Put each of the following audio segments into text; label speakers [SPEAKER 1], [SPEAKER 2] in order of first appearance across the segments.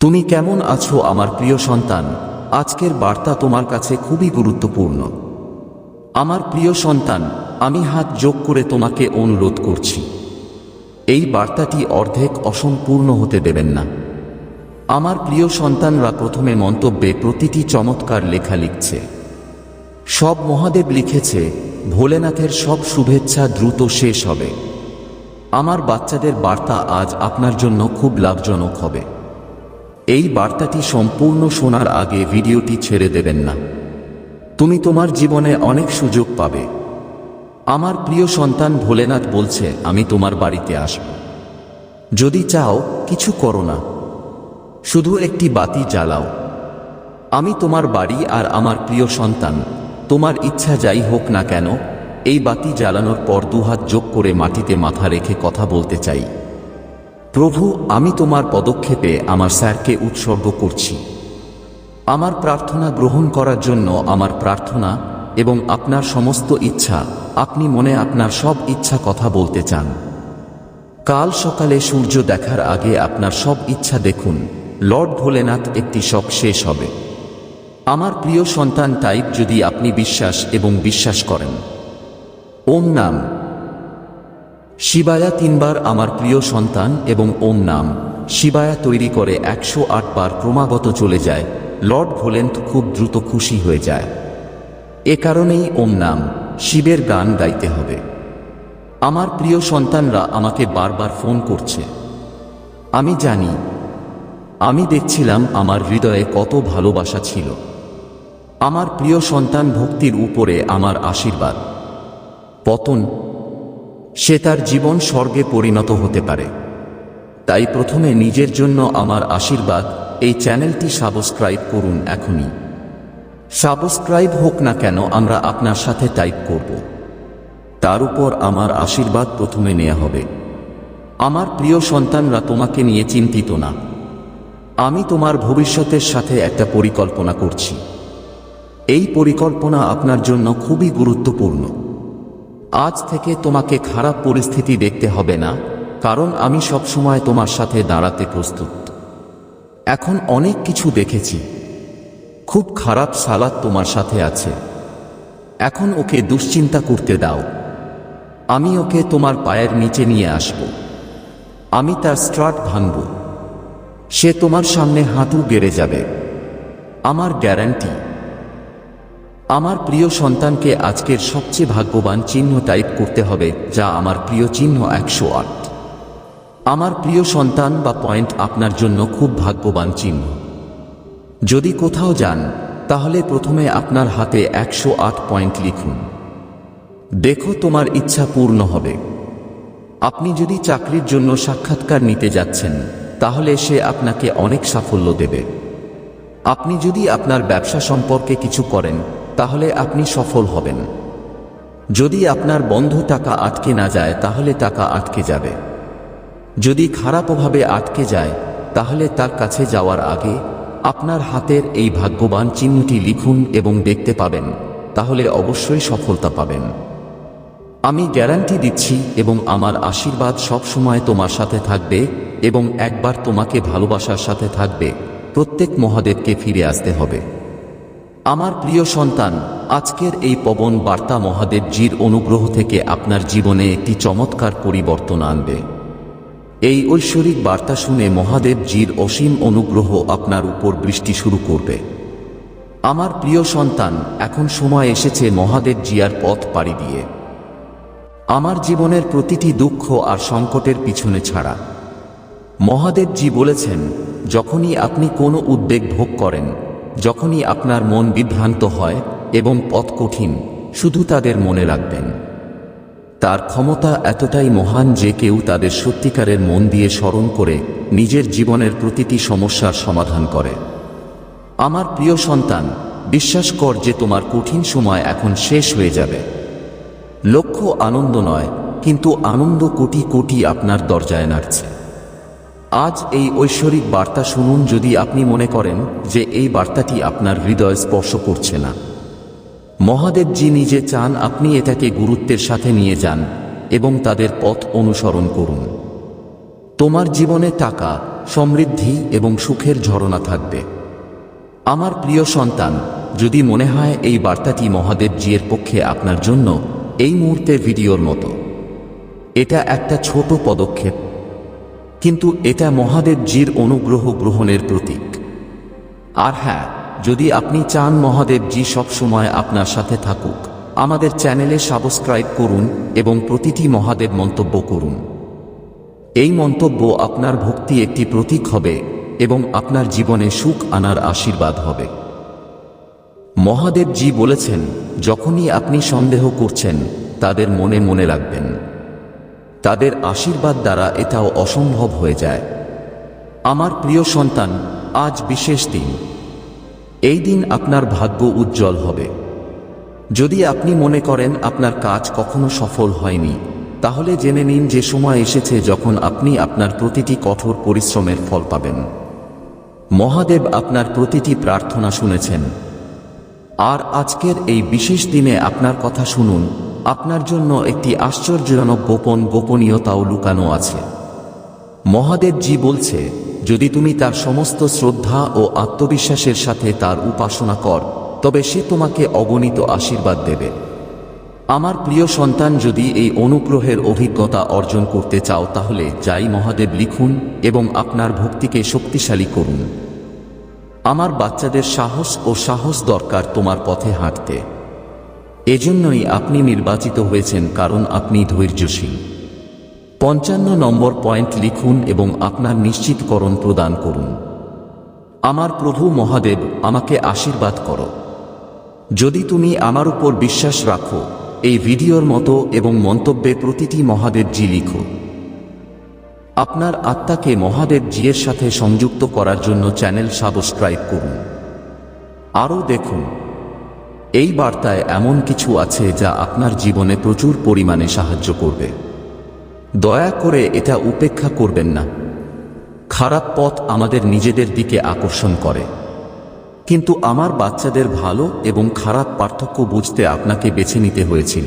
[SPEAKER 1] তুমি কেমন আছো আমার প্রিয় সন্তান? আজকের বার্তা তোমার কাছে খুবই গুরুত্বপূর্ণ। আমার প্রিয় সন্তান, আমি হাত যোগ করে তোমাকে অনুরোধ করছি। এই বার্তাটি অর্ধেক অসম্পূর্ণ হতে দেবেন না। আমার প্রিয় সন্তানরা প্রথমে মন্তব্যে প্রতিটি চমৎকার লেখা লিখছে। সব মহাদেব লিখেছে, ভোলেনাথের সব শুভেচ্ছা দ্রুত শেষ হবে। আমার বাচ্চাদের বার্তা আজ আপনার জন্য খুব লাভজনক হবে। এই বার্তাটি সম্পূর্ণ শোনার আগে ভিডিওটি ছেড়ে দেবেন না। তুমি তোমার জীবনে অনেক সুযোগ পাবে। আমার প্রিয় সন্তান ভোলেনাথ বলছে, আমি তোমার বাড়িতে আসব। যদি চাও, কিছু করো না। শুধু একটি বাতি জ্বালাও। আমি তোমার বাড়ি আর আমার প্রিয় সন্তান, তোমার ইচ্ছা যাই হোক না কেন, এই বাতি জ্বালানোর পর দুহাত যোগ করে মাটিতে মাথা রেখে কথা বলতে চাই। প্রভু, আমি তোমার পদক্ষেপে আমার স্যারকে উৎসর্গ করছি। আমার প্রার্থনা গ্রহণ করার জন্য আমার প্রার্থনা এবং আপনার সমস্ত ইচ্ছা, আপনি মনে আপনার সব ইচ্ছা কথা বলতে চান। কাল সকালে সূর্য দেখার আগে আপনার সব ইচ্ছা দেখুন, লর্ড ভোলেনাথ একটি শখ শেষ হবে। আমার প্রিয় সন্তান টাইপ যদি আপনি বিশ্বাস এবং বিশ্বাস করেন। ওম নাম। শিবায়া তিনবার আমার প্রিয় সন্তান এবং ওম নাম। শিবায়া তৈরি করে একশো বার ক্রমাগত চলে যায়। লর্ড ভোলেন্ট খুব দ্রুত খুশি হয়ে যায়। এ কারণেই ওম নাম, শিবের গান গাইতে হবে। আমার প্রিয় সন্তানরা আমাকে বারবার ফোন করছে। আমি জানি, আমি দেখছিলাম আমার হৃদয়ে কত ভালোবাসা ছিল। আমার প্রিয় সন্তান ভক্তির উপরে আমার আশীর্বাদ। পতন সে তার জীবন স্বর্গে পরিণত হতে পারে। তাই প্রথমে নিজের জন্য আমার আশীর্বাদ এই চ্যানেলটি সাবস্ক্রাইব করুন এখনই। সাবস্ক্রাইব হোক না কেন আমরা আপনার সাথে টাইপ করব। তার উপর আমার আশীর্বাদ প্রথমে নেওয়া হবে। আমার প্রিয় সন্তানরা তোমাকে নিয়ে চিন্তিত না। আমি তোমার ভবিষ্যতের সাথে একটা পরিকল্পনা করছি। এই পরিকল্পনা আপনার জন্য খুবই গুরুত্বপূর্ণ। আজ থেকে তোমাকে খারাপ পরিস্থিতি দেখতে হবে না, কারণ আমি সবসময় তোমার সাথে দাঁড়াতে প্রস্তুত। এখন অনেক কিছু দেখেছি। খুব খারাপ সালাদ তোমার সাথে আছে। এখন ওকে দুশ্চিন্তা করতে দাও। আমি ওকে তোমার পায়ের নিচে নিয়ে আসব। আমি তার স্ট্রাট ভাঙব। সে তোমার সামনে হাঁটু গেড়ে যাবে। আমার গ্যারান্টি। আমার প্রিয় সন্তানকে আজকের সবচেয়ে ভাগ্যবান চিহ্ন টাইপ করতে হবে, যা আমার প্রিয় চিহ্ন একশো আট। আমার প্রিয় সন্তান বা পয়েন্ট আপনার জন্য খুব ভাগ্যবান চিহ্ন। যদি কোথাও যান, তাহলে প্রথমে আপনার হাতে একশো আট পয়েন্ট লিখুন। দেখো তোমার ইচ্ছা পূর্ণ হবে। আপনি যদি চাকরির জন্য সাক্ষাৎকার নিতে যাচ্ছেন, তাহলে সে আপনাকে অনেক সাফল্য দেবে। আপনি যদি আপনার ব্যবসা সম্পর্কে কিছু করেন তাহলে আপনি সফল হবেন। যদি আপনার বন্ধ টাকা আটকে না যায়, তাহলে টাকা আটকে যাবে। যদি খারাপভাবে আটকে যায়, তাহলে তার কাছে যাওয়ার আগে আপনার হাতের এই ভাগ্যবান চিহ্নটি লিখুন এবং দেখতে পাবেন, তাহলে অবশ্যই সফলতা পাবেন। আমি গ্যারান্টি দিচ্ছি এবং আমার আশীর্বাদ সবসময় তোমার সাথে থাকবে এবং একবার তোমাকে ভালোবাসার সাথে থাকবে। প্রত্যেক মহাদেবকে ফিরে আসতে হবে। আমার প্রিয় সন্তান, আজকের এই পবন বার্তা মহাদেবজির অনুগ্রহ থেকে আপনার জীবনে একটি চমৎকার পরিবর্তন আনবে। এই ঐশ্বরিক বার্তা শুনে মহাদেবজির অসীম অনুগ্রহ আপনার উপর বৃষ্টি শুরু করবে। আমার প্রিয় সন্তান, এখন সময় এসেছে মহাদেব জিয়ার পথ পাড়ি দিয়ে। আমার জীবনের প্রতিটি দুঃখ আর সংকটের পিছনে ছাড়া। মহাদেবজি বলেছেন, যখনই আপনি কোনো উদ্বেগ ভোগ করেন যখনই আপনার মন বিভ্রান্ত হয় এবং পথ কঠিন, শুধু তাদের মনে রাখবেন। তার ক্ষমতা এতটাই মহান যে কেউ তাদের সত্যিকারের মন দিয়ে স্মরণ করে নিজের জীবনের প্রতিটি সমস্যার সমাধান করে। আমার প্রিয় সন্তান, বিশ্বাস কর যে তোমার কঠিন সময় এখন শেষ হয়ে যাবে। লক্ষ্য আনন্দ নয়, কিন্তু আনন্দ কোটি কোটি আপনার দরজায় নাড়ছে। আজ এই ঐশ্বরিক বার্তা শুনুন যদি আপনি মনে করেন যে এই বার্তাটি আপনার হৃদয় স্পর্শ করছে না। মহাদেবজি নিজে চান আপনি এটাকে গুরুত্বের সাথে নিয়ে যান এবং তাদের পথ অনুসরণ করুন। তোমার জীবনে টাকা, সমৃদ্ধি এবং সুখের ঝরনা থাকবে। আমার প্রিয় সন্তান, যদি মনে হয় এই বার্তাটি মহাদেব জিয়ের পক্ষে আপনার জন্য, এই মুহূর্তে ভিডিওর মতো। এটা একটা ছোট পদক্ষেপ। কিন্তু এটা মহাদেব জির অনুগ্রহ গ্রহণের প্রতীক। আর হ্যাঁ যদি আপনি চান মহাদেব জি সবসময় আপনার সাথে থাকুক, আমাদের চ্যানেলে সাবস্ক্রাইব করুন এবং প্রতিটি মহাদেব মন্তব্য করুন। এই মন্তব্য আপনার ভক্তি একটি প্রতীক হবে এবং আপনার জীবনে সুখ আনার আশীর্বাদ হবে। মহাদেব জি বলেছেন, যখনই আপনি সন্দেহ করছেন, তাদের মনে মনে রাখবেন। তাদের আশীর্বাদ দ্বারা এটাও অসম্ভব হয়ে যায়। আমার প্রিয় সন্তান, আজ বিশেষ দিন। এই দিন আপনার ভাগ্য উজ্জ্বল হবে। যদি আপনি মনে করেন আপনার কাজ কখনো সফল হয়নি, তাহলে জেনে নিন যে সময় এসেছে যখন আপনি আপনার প্রতিটি কঠোর পরিশ্রমের ফল পাবেন। মহাদেব আপনার প্রতিটি প্রার্থনা শুনেছেন। আর আজকের এই বিশেষ দিনে আপনার কথা শুনুন আপনার জন্য একটি আশ্চর্যজনক গোপন গোপনীয়তাও লুকানো আছে। মহাদেব জি বলছে, যদি তুমি তার সমস্ত শ্রদ্ধা ও আত্মবিশ্বাসের সাথে তার উপাসনা কর, তবে সে তোমাকে অগণিত আশীর্বাদ দেবে। আমার প্রিয় সন্তান, যদি এই অনুগ্রহের অভিজ্ঞতা অর্জন করতে চাও, তাহলে যাই মহাদেব লিখুন এবং আপনার ভক্তিকে শক্তিশালী করুন। আমার বাচ্চাদের সাহস ও সাহস দরকার তোমার পথে হাঁটতে। এজন্যই আপনি নির্বাচিত হয়েছেন কারণ আপনি ধৈর্যশীল। পঞ্চান্ন নম্বর পয়েন্ট লিখুন এবং আপনার নিশ্চিতকরণ প্রদান করুন। আমার প্রভু মহাদেব, আমাকে আশীর্বাদ করো। যদি তুমি আমার উপর বিশ্বাস রাখো, এই ভিডিওর মতো এবং মন্তব্যে প্রতিটি মহাদেব জি লিখো। আপনার আত্মাকে মহাদেব জিয়ের সাথে সংযুক্ত করার জন্য চ্যানেল সাবস্ক্রাইব করুন। আরও দেখুন এই বার্তায় এমন কিছু আছে যা আপনার জীবনে প্রচুর পরিমাণে সাহায্য করবে। দয়া করে এটা উপেক্ষা করবেন না। খারাপ পথ আমাদের নিজেদের দিকে আকর্ষণ করে। কিন্তু আমার বাচ্চাদের ভালো এবং খারাপ পার্থক্য বুঝতে আপনাকে বেছে নিতে হয়েছিল।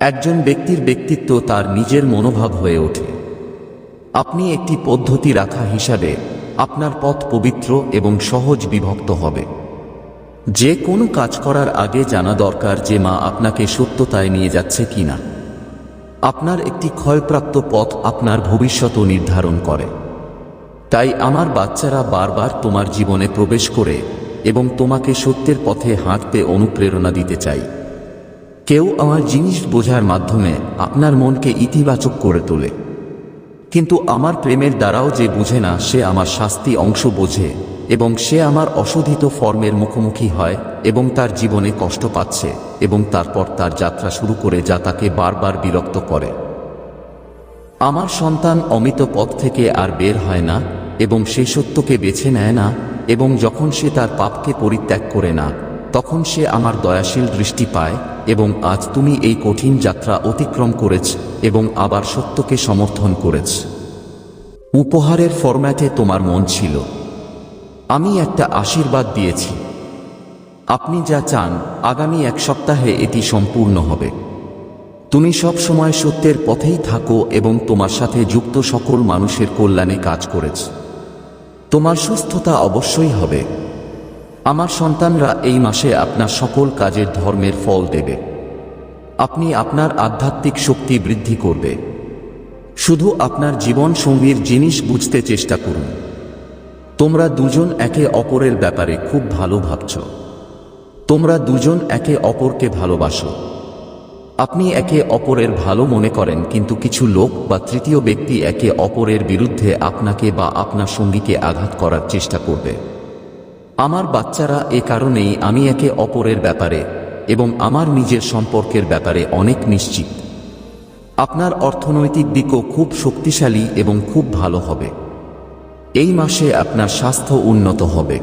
[SPEAKER 1] একজন ব্যক্তির ব্যক্তিত্ব তার নিজের মনোভাব হয়ে ওঠে। আপনি একটি পদ্ধতি রাখা হিসাবে আপনার পথ পবিত্র এবং সহজ বিভক্ত হবে। যে কোনো কাজ করার আগে জানা দরকার যে মা আপনাকে সত্যতায় নিয়ে যাচ্ছে কিনা আপনার একটি ক্ষয়প্রাপ্ত পথ আপনার ভবিষ্যৎ নির্ধারণ করে। তাই আমার বাচ্চারা বারবার তোমার জীবনে প্রবেশ করে এবং তোমাকে সত্যের পথে হাঁটতে অনুপ্রেরণা দিতে চাই। কেউ আমার জিনিস বোঝার মাধ্যমে আপনার মনকে ইতিবাচক করে তোলে। কিন্তু আমার প্রেমের দ্বারাও যে বুঝে না, সে আমার শাস্তি অংশ বোঝে। এবং সে আমার অশোধিত ফর্মের মুখোমুখি হয় এবং তার জীবনে কষ্ট পাচ্ছে এবং তারপর তার যাত্রা শুরু করে যা তাকে বারবার বিরক্ত করে। আমার সন্তান অমিত পথ থেকে আর বের হয় না এবং সে সত্যকে বেছে নেয় না এবং যখন সে তার পাপকে পরিত্যাগ করে না, তখন সে আমার দয়াশীল দৃষ্টি পায় এবং আজ তুমি এই কঠিন যাত্রা অতিক্রম করেছ এবং আবার সত্যকে সমর্থন করেছ। উপহারের ফরম্যাটে তোমার মন ছিল। আমি একটা আশীর্বাদ দিয়েছি। আপনি যা চান, আগামী এক সপ্তাহে এটি সম্পূর্ণ হবে। তুমি সব সময় সত্যের পথেই থাকো এবং তোমার সাথে যুক্ত সকল মানুষের কল্যাণে কাজ করেছ। তোমার সুস্থতা অবশ্যই হবে। আমার সন্তানরা এই মাসে আপনার সকল কাজের ধর্মের ফল দেবে। আপনি আপনার আধ্যাত্মিক শক্তি বৃদ্ধি করবে। শুধু আপনার জীবন সঙ্গীর জিনিস বুঝতে চেষ্টা করুন। তোমরা দুজন একে অপরের ব্যাপারে খুব ভালো ভাবছ। তোমরা দুজন একে অপরকে ভালোবাসো। আপনি একে অপরের ভালো মনে করেন, কিন্তু কিছু লোক বা তৃতীয় ব্যক্তি একে অপরের বিরুদ্ধে আপনাকে বা আপনার সঙ্গীকে আঘাত করার চেষ্টা করবে। আমার বাচ্চারা এ কারণেই আমি একে অপরের ব্যাপারে এবং আমার নিজের সম্পর্কের ব্যাপারে অনেক নিশ্চিত। আপনার অর্থনৈতিক দিকও খুব শক্তিশালী এবং খুব ভালো হবে। এই মাসে আপনার স্বাস্থ্য উন্নত হবে।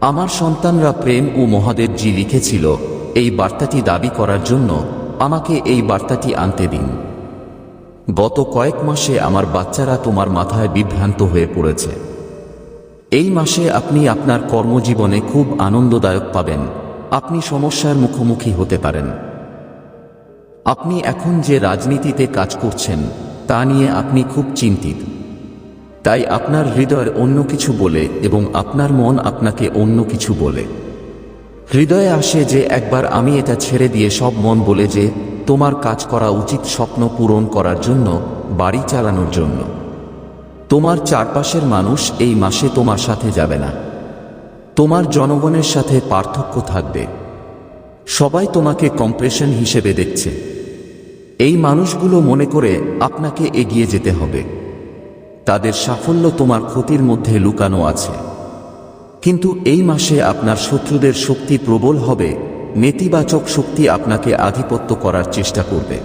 [SPEAKER 1] আমার সন্তানরা প্রেম ও মহাদেব জি লিখেছিল, এই বার্তাটি দাবি করার জন্য আমাকে এই বার্তাটি আনতে দিন। গত কয়েক মাসে আমার বাচ্চারা তোমার মাথায় বিভ্রান্ত হয়ে পড়েছে। এই মাসে আপনি আপনার কর্মজীবনে খুব আনন্দদায়ক পাবেন, আপনি সমস্যার মুখোমুখি হতে পারেন। আপনি এখন যে রাজনীতিতে কাজ করছেন, তা নিয়ে আপনি খুব চিন্তিত। তাই আপনার হৃদয় অন্য কিছু বলে এবং আপনার মন আপনাকে অন্য কিছু বলে। হৃদয়ে আসে যে একবার আমি এটা ছেড়ে দিয়ে সব মন বলে যে তোমার কাজ করা উচিত স্বপ্ন পূরণ করার জন্য, বাড়ি চালানোর জন্য। তোমার চারপাশের মানুষ এই মাসে তোমার সাথে যাবে না। তোমার জনগণের সাথে পার্থক্য থাকবে। সবাই তোমাকে কম্প্রেশন হিসেবে দেখছে। এই মানুষগুলো মনে করে আপনাকে এগিয়ে যেতে হবে। তাদের সাফল্য তোমার ক্ষতির মধ্যে লুকানো আছে। কিন্তু এই মাসে আপনার শত্রুদের শক্তি প্রবল হবে, নেতিবাচক শক্তি আপনাকে আধিপত্য করার চেষ্টা করবে।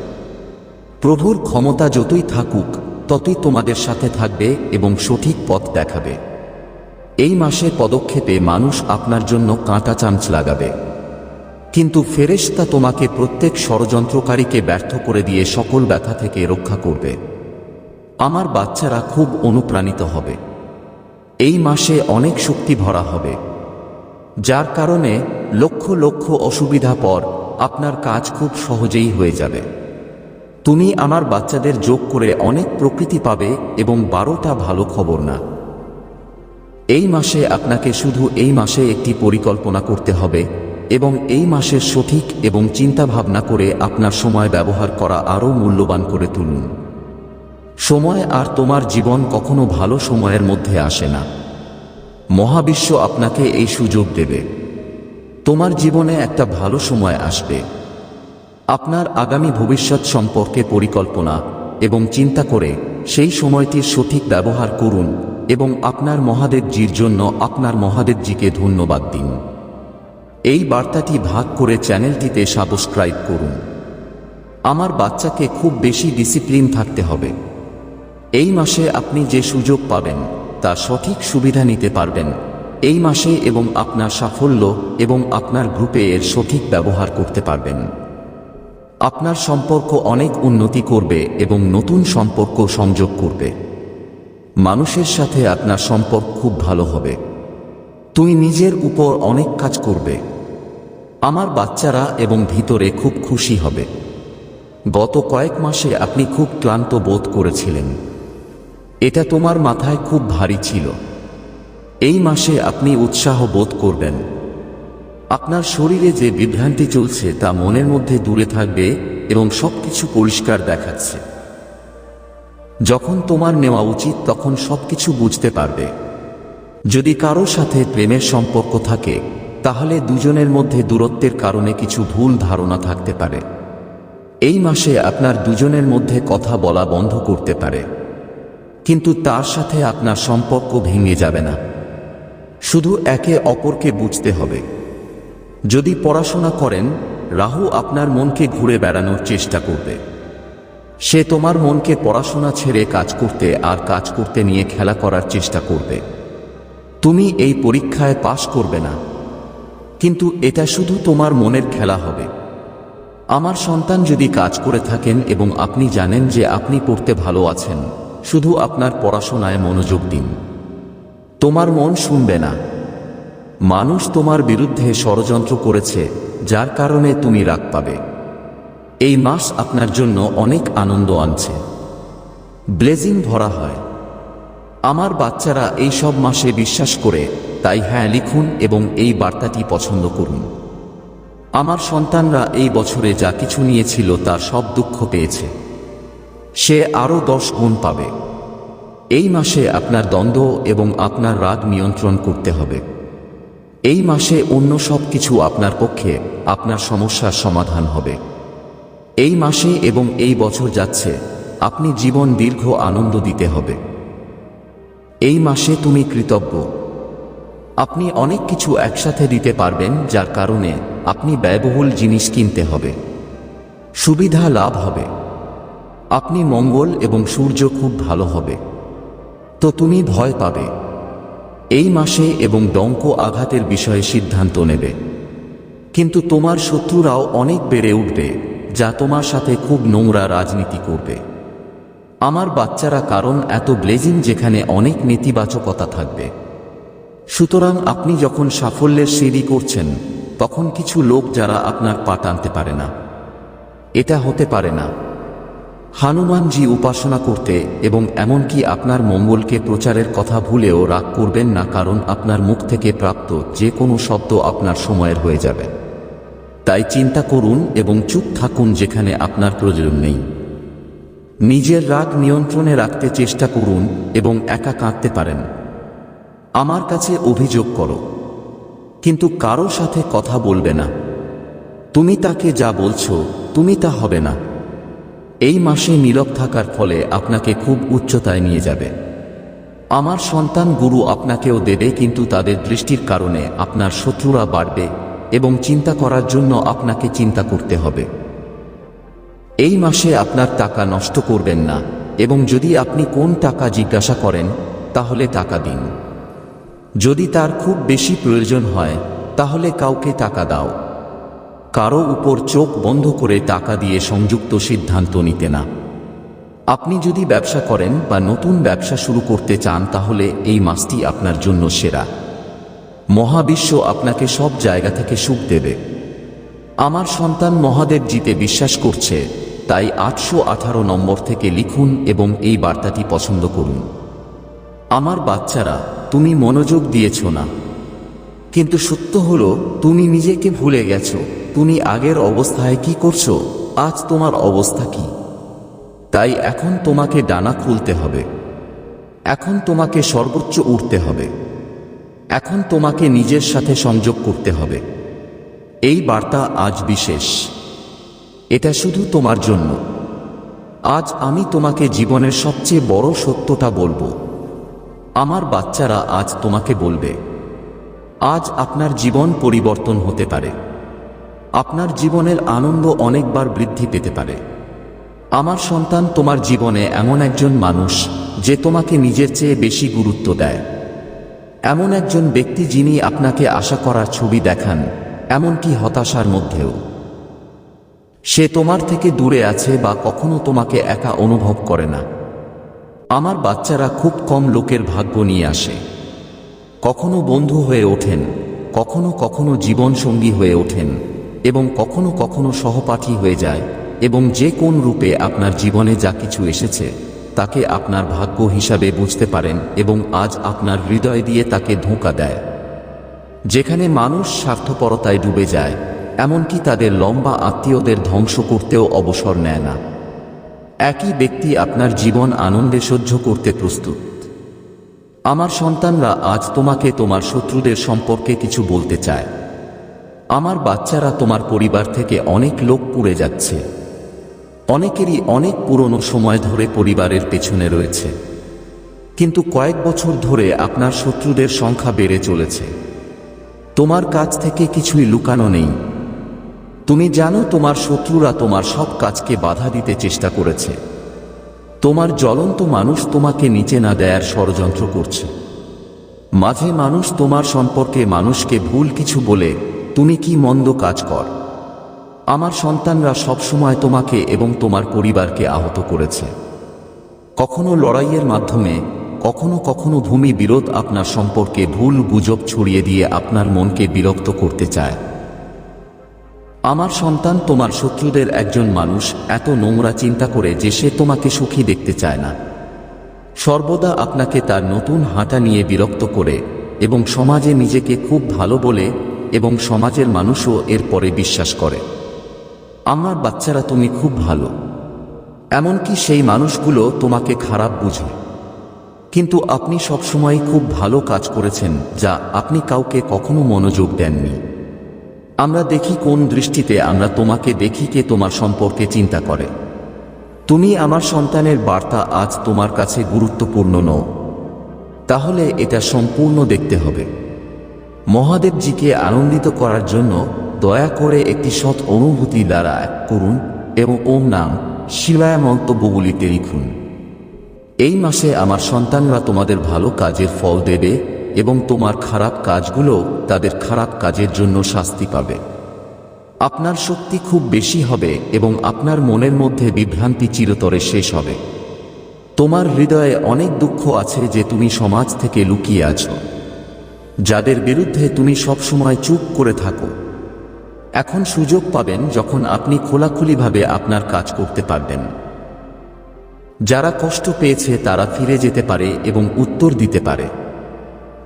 [SPEAKER 1] প্রভুর ক্ষমতা যতই থাকুক, ততই তোমাদের সাথে থাকবে এবং সঠিক পথ দেখাবে। এই মাসে পদক্ষেপে মানুষ আপনার জন্য কাঁটা চামচ লাগাবে। কিন্তু ফেরেশতা তোমাকে প্রত্যেক ষড়যন্ত্রকারীকে ব্যর্থ করে দিয়ে সকল ব্যথা থেকে রক্ষা করবে। আমার বাচ্চারা খুব অনুপ্রাণিত হবে। এই মাসে অনেক শক্তি ভরা হবে। যার কারণে লক্ষ লক্ষ অসুবিধা পর আপনার কাজ খুব সহজেই হয়ে যাবে। তুমি আমার বাচ্চাদের যোগ করে অনেক প্রকৃতি পাবে এবং বারোটা ভালো খবর না। এই মাসে আপনাকে শুধু এই মাসে একটি পরিকল্পনা করতে হবে এবং এই মাসের সঠিক এবং চিন্তা ভাবনা করে আপনার সময় ব্যবহার করা আরও মূল্যবান করে তুলুন। সময় আর তোমার জীবন কখনো ভালো সময়ের মধ্যে আসে না। মহাবিশ্ব আপনাকে এই সুযোগ দেবে। তোমার জীবনে একটা ভালো সময় আসবে। আপনার আগামী ভবিষ্যৎ সম্পর্কে পরিকল্পনা এবং চিন্তা করে সেই সময়টির সঠিক ব্যবহার করুন এবং আপনার মহাদেবজির জন্য আপনার মহাদেবজিকে ধন্যবাদ দিন। এই বার্তাটি ভাগ করে চ্যানেলটিতে সাবস্ক্রাইব করুন। আমার বাচ্চাকে খুব বেশি ডিসিপ্লিন থাকতে হবে। এই মাসে আপনি যে সুযোগ পাবেন, তা সঠিক সুবিধা নিতে পারবেন। এই মাসে এবং আপনার সাফল্য এবং আপনার গ্রুপে এর সঠিক ব্যবহার করতে পারবেন। আপনার সম্পর্ক অনেক উন্নতি করবে এবং নতুন সম্পর্ক সংযোগ করবে। মানুষের সাথে আপনার সম্পর্ক খুব ভালো হবে। তুই নিজের উপর অনেক কাজ করবে। আমার বাচ্চারা এবং ভিতরে খুব খুশি হবে। গত কয়েক মাসে আপনি খুব ক্লান্ত বোধ করেছিলেন। এটা তোমার মাথায় খুব ভারী ছিল। এই মাসে আপনি উৎসাহ বোধ করবেন। আপনার শরীরে যে বিভ্রান্তি চলছে তা মনের মধ্যে দূরে থাকবে এবং সবকিছু পরিষ্কার দেখাচ্ছে। যখন তোমার নেওয়া উচিত তখন সবকিছু বুঝতে পারবে। যদি কারও সাথে প্রেমের সম্পর্ক থাকে, তাহলে দুজনের মধ্যে দূরত্বের কারণে কিছু ভুল ধারণা থাকতে পারে। এই মাসে আপনার দুজনের মধ্যে কথা বলা বন্ধ করতে পারে। কিন্তু তার সাথে আপনার সম্পর্ক ভেঙে যাবে না। শুধু একে অপরকে বুঝতে হবে। যদি পড়াশোনা করেন, রাহু আপনার মনকে ঘুরে বেড়ানোর চেষ্টা করবে। সে তোমার মনকে পড়াশোনা ছেড়ে কাজ করতে আর কাজ করতে নিয়ে খেলা করার চেষ্টা করবে। তুমি এই পরীক্ষায় পাশ করবে না। কিন্তু এটা শুধু তোমার মনের খেলা হবে। আমার সন্তান যদি কাজ করে থাকেন এবং আপনি জানেন যে আপনি পড়তে ভালো আছেন শুধু আপনার পড়াশোনায় মনোযোগ দিন। তোমার মন শুনবে না। মানুষ তোমার বিরুদ্ধে ষড়যন্ত্র করেছে, যার কারণে তুমি রাগ পাবে। এই মাস আপনার জন্য অনেক আনন্দ আনছে। ব্লেজিং ভরা হয়। আমার বাচ্চারা এই সব মাসে বিশ্বাস করে, তাই হ্যাঁ লিখুন এবং এই বার্তাটি পছন্দ করুন। আমার সন্তানরা এই বছরে যা কিছু নিয়েছিল তার সব দুঃখ পেয়েছে। সে আরও দশ গুণ পাবে। এই মাসে আপনার দ্বন্দ্ব এবং আপনার রাগ নিয়ন্ত্রণ করতে হবে। এই মাসে অন্য সব কিছু আপনার পক্ষে আপনার সমস্যার সমাধান হবে। এই মাসে এবং এই বছর যাচ্ছে, আপনি জীবন দীর্ঘ আনন্দ দিতে হবে। এই মাসে তুমি কৃতজ্ঞ। আপনি অনেক কিছু একসাথে দিতে পারবেন, যার কারণে আপনি ব্যয়বহুল জিনিস কিনতে হবে। সুবিধা লাভ হবে। আপনি মঙ্গল এবং সূর্য খুব ভালো হবে। তো তুমি ভয় পাবে। এই মাসে এবং ডঙ্ক আঘাতের বিষয়ে সিদ্ধান্ত নেবে। কিন্তু তোমার শত্রুরাও অনেক বেড়ে উঠবে, যা তোমার সাথে খুব নোংরা রাজনীতি করবে। আমার বাচ্চারা কারণ এত ব্লেজিং যেখানে অনেক নেতিবাচকতা থাকবে। সুতরাং আপনি যখন সাফল্যের সিঁড়ি করছেন, তখন কিছু লোক যারা আপনার পা টানতে পারে না। এটা হতে পারে না। হনুমানজি উপাসনা করতে এবং এমনকি আপনার মঙ্গলকে প্রচারের কথা ভুলেও রাগ করবেন না কারণ আপনার মুখ থেকে প্রাপ্ত যে কোনো শব্দ আপনার সময়ের হয়ে যাবে। তাই চিন্তা করুন এবং চুপ থাকুন যেখানে আপনার প্রয়োজন নেই। নিজের রাগ নিয়ন্ত্রণে রাখতে চেষ্টা করুন এবং একা কাঁদতে পারেন। আমার কাছে অভিযোগ করো, কিন্তু কারও সাথে কথা বলবে না। তুমি তাকে যা বলছো, তুমি তা হবে না। এই মাসে নীরব থাকার ফলে আপনাকে খুব উচ্চতায় নিয়ে যাবে। আমার সন্তান গুরু আপনাকেও দেবে কিন্তু তাদের দৃষ্টির কারণে আপনার শত্রুরা বাড়বে এবং চিন্তা করার জন্য আপনাকে চিন্তা করতে হবে। এই মাসে আপনার টাকা নষ্ট করবেন না এবং যদি আপনি কোন টাকা জিজ্ঞাসা করেন, তাহলে টাকা দিন। যদি তার খুব বেশি প্রয়োজন হয়, তাহলে কাউকে টাকা দাও। কারও উপর চোখ বন্ধ করে টাকা দিয়ে সংযুক্ত সিদ্ধান্ত নিতে না। আপনি যদি ব্যবসা করেন বা নতুন ব্যবসা শুরু করতে চান, তাহলে এই মাসটি আপনার জন্য সেরা। মহাবিশ্ব আপনাকে সব জায়গা থেকে সুখ দেবে। আমার সন্তান মহাদেব জিতে বিশ্বাস করছে, তাই আটশো আঠারো নম্বর থেকে লিখুন এবং এই বার্তাটি পছন্দ করুন। আমার বাচ্চারা, তুমি মনোযোগ দিয়েছ না। কিন্তু সত্য হলো, তুমি নিজেকে ভুলে গেছো। তুমি আগের অবস্থায় কি করছ? আজ তোমার অবস্থা কি? তাই এখন তোমাকে ডানা খুলতে হবে। এখন তোমাকে সর্বোচ্চ উঠতে হবে। এখন তোমাকে নিজের সাথে সংযোগ করতে হবে। এই বার্তা আজ বিশেষ। এটা শুধু তোমার জন্য। আজ আমি তোমাকে জীবনের সবচেয়ে বড় সত্যটা বলব। আমার বাচ্চারা আজ তোমাকে বলবে। আজ আপনার জীবন পরিবর্তন হতে পারে। আপনার জীবনের আনন্দ অনেকবার বৃদ্ধি পেতে পারে। আমার সন্তান তোমার জীবনে এমন একজন মানুষ যে তোমাকে নিজের চেয়ে বেশি গুরুত্ব দেয়। এমন একজন ব্যক্তি যিনি আপনাকে আশা করার ছবি দেখান, এমনকি হতাশার মধ্যেও। সে তোমার থেকে দূরে আছে বা কখনো তোমাকে একা অনুভব করে না। আমার বাচ্চারা খুব কম লোকের ভাগ্য নিয়ে আসে। কখনো বন্ধু হয়ে ওঠেন, কখনো কখনো জীবনসঙ্গী হয়ে ওঠেন। এবং কখনো কখনো সহপাঠী হয়ে যায় এবং যে কোন রূপে আপনার জীবনে যা কিছু এসেছে, তাকে আপনার ভাগ্য হিসাবে বুঝতে পারেন এবং আজ আপনার হৃদয় দিয়ে তাকে ধোঁকা দেয়। যেখানে মানুষ স্বার্থপরতায় ডুবে যায়, এমনকি তাদের লম্বা আত্মীয়দের ধ্বংস করতেও অবসর নেয় না। একই ব্যক্তি আপনার জীবন আনন্দে সহ্য করতে প্রস্তুত। আমার সন্তানরা আজ তোমাকে তোমার শত্রুদের সম্পর্কে কিছু বলতে চায়। আমার বাচ্চারা তোমার পরিবার থেকে অনেক লোক পুড়ে যাচ্ছে। অনেকেরই অনেক পুরনো সময় ধরে পরিবারের পেছনে রয়েছে। কিন্তু কয়েক বছর ধরে আপনার শত্রুদের সংখ্যা বেড়ে চলেছে। তোমার কাছ থেকে কিছুই লুকানো নেই। তুমি জানো তোমার শত্রুরা তোমার সব কাজকে বাধা দিতে চেষ্টা করেছে। তোমার জ্বলন্ত মানুষ তোমাকে নিচে না দেয়ার ষড়যন্ত্র করছে। মাঝে মানুষ তোমার সম্পর্কে মানুষকে ভুল কিছু বলে তুমি কি মন্দ কাজ কর? আমার সন্তানরা সবসময় তোমাকে এবং তোমার পরিবারকে আহত করেছে। কখনো লড়াইয়ের মাধ্যমে, কখনো কখনো ভূমি বিরোধ আপনার সম্পর্কে ভুল গুজব ছড়িয়ে দিয়ে আপনার মনকে বিরক্ত করতে চায়। আমার সন্তান তোমার শত্রুদের একজন মানুষ, এত নোংরা চিন্তা করে যে সে তোমাকে সুখী দেখতে চায় না। সর্বদা আপনাকে তার নতুন হাঁটা নিয়ে বিরক্ত করে এবং সমাজে নিজেকে খুব ভালো বলে এবং সমাজের মানুষও এর পরে বিশ্বাস করে। আমার বাচ্চারা তুমি খুব ভালো। এমনকি সেই মানুষগুলো তোমাকে খারাপ বুঝে। কিন্তু আপনি সবসময় খুব ভালো কাজ করেছেন, যা আপনি কাউকে কখনো মনোযোগ দেননি। আমরা দেখি কোন দৃষ্টিতে আমরা তোমাকে দেখি কে তোমার সম্পর্কে চিন্তা করে। তুমি আমার সন্তানের বার্তা আজ তোমার কাছে গুরুত্বপূর্ণ নও। তাহলে এটা সম্পূর্ণ দেখতে হবে। মহাদেবজিকে আনন্দিত করার জন্য দয়া করে একটি সৎ অনুভূতি দ্বারা করুন এবং ওম নাম শিবায় মন্তব্যগুলিতে লিখুন। এই মাসে আমার সন্তানরা তোমাদের ভালো কাজের ফল দেবে এবং তোমার খারাপ কাজগুলো তাদের খারাপ কাজের জন্য শাস্তি পাবে। আপনার শক্তি খুব বেশি হবে এবং আপনার মনের মধ্যে বিভ্রান্তি চিরতরে শেষ হবে। তোমার হৃদয়ে অনেক দুঃখ আছে যে তুমি সমাজ থেকে লুকিয়ে আছো। যাদের বিরুদ্ধে তুমি সবসময় চুপ করে থাকো। এখন সুযোগ পাবেন যখন আপনি খোলাখুলিভাবে আপনার কাজ করতে পারবেন। যারা কষ্ট পেয়েছে তারা ফিরে যেতে পারে এবং উত্তর দিতে পারে।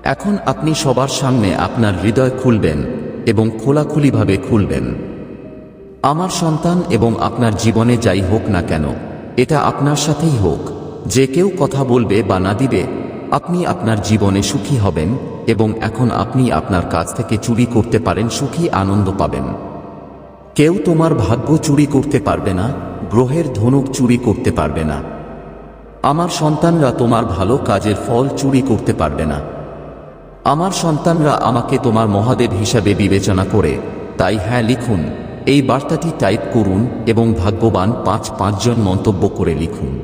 [SPEAKER 1] এখন আপনি সবার সামনে আপনার হৃদয় খুলবেন এবং খোলাখুলিভাবে খুলবেন। আমার সন্তান এবং আপনার জীবনে যাই হোক না কেন, এটা আপনার সাথেই হোক। যে কেউ কথা বলবে বা না দিবে, আপনি আপনার জীবনে সুখী হবেন এবং এখন আপনি আপনার কাছ থেকে চুরি করতে পারেন, সুখী আনন্দ পাবেন। কেউ তোমার ভাগ্য চুরি করতে পারবে না, গ্রহের ধনুক চুরি করতে পারবে না। আমার সন্তানরা তোমার ভালো কাজের ফল চুরি করতে পারবে না। আমার সন্তানরা আমাকে তোমার মহাদেব হিসাবে বিবেচনা করে। তাই হ্যাঁ লিখুন। এই বার্তাটি টাইপ করুন এবং ভাগ্যবান পাঁচ পাঁচজন মন্তব্য করে লিখুন।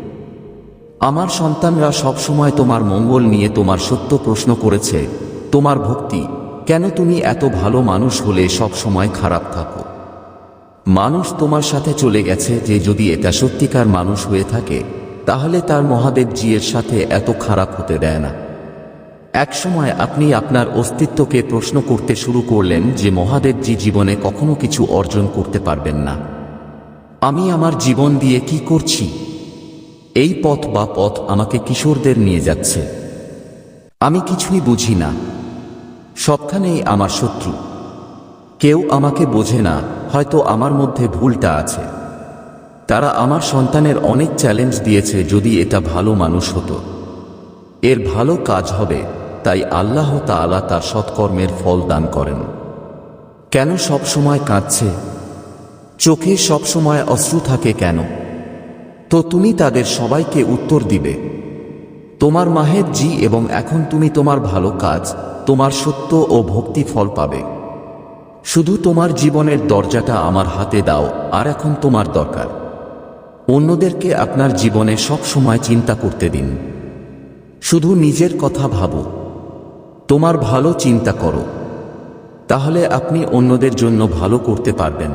[SPEAKER 1] আমার সন্তানরা সবসময় তোমার মঙ্গল নিয়ে তোমার সত্য প্রশ্ন করেছে। তোমার ভক্তি, কেন তুমি এত ভালো মানুষ হলে সব সময় খারাপ থাকো? মানুষ তোমার সাথে চলে গেছে যে যদি এটা সত্যিকার মানুষ হয়ে থাকে, তাহলে তার মহাদেব জিয়ের সাথে এত খারাপ হতে দেয় না। একসময় আপনি আপনার অস্তিত্বকে প্রশ্ন করতে শুরু করলেন যে মহাদেবজি জীবনে কখনো কিছু অর্জন করতে পারবেন না। আমি আমার জীবন দিয়ে কি করছি? এই পথ বা পথ আমাকে কিশোরদের নিয়ে যাচ্ছে। আমি কিছুই বুঝি না। সবখানেই আমার শত্রু। কেউ আমাকে বোঝে না, হয়তো আমার মধ্যে ভুলটা আছে। তারা আমার সন্তানের অনেক চ্যালেঞ্জ দিয়েছে যদি এটা ভালো মানুষ হতো। এর ভালো কাজ হবে, তাই আল্লাহ তাআলা তার সৎকর্মের ফল দান করেন। কেন সব সময় কাঁদছে? চোখে সব সময় অশ্রু থাকে কেন? তো তুমি তাদের সবাইকে উত্তর দিবে। তোমার মাহের জি এবং এখন তুমি তোমার ভালো কাজ। তোমার সত্য ও ভক্তি ফল পাবে। শুধু তোমার জীবনের দরজাটা আমার হাতে দাও, আর এখন তোমার দরকার। অন্যদেরকে আপনার জীবনে সব সময় চিন্তা করতে দিন। শুধু নিজের কথা ভাবো। তোমার ভালো চিন্তা করো। তাহলে আপনি অন্যদের জন্য ভালো করতে পারবেন।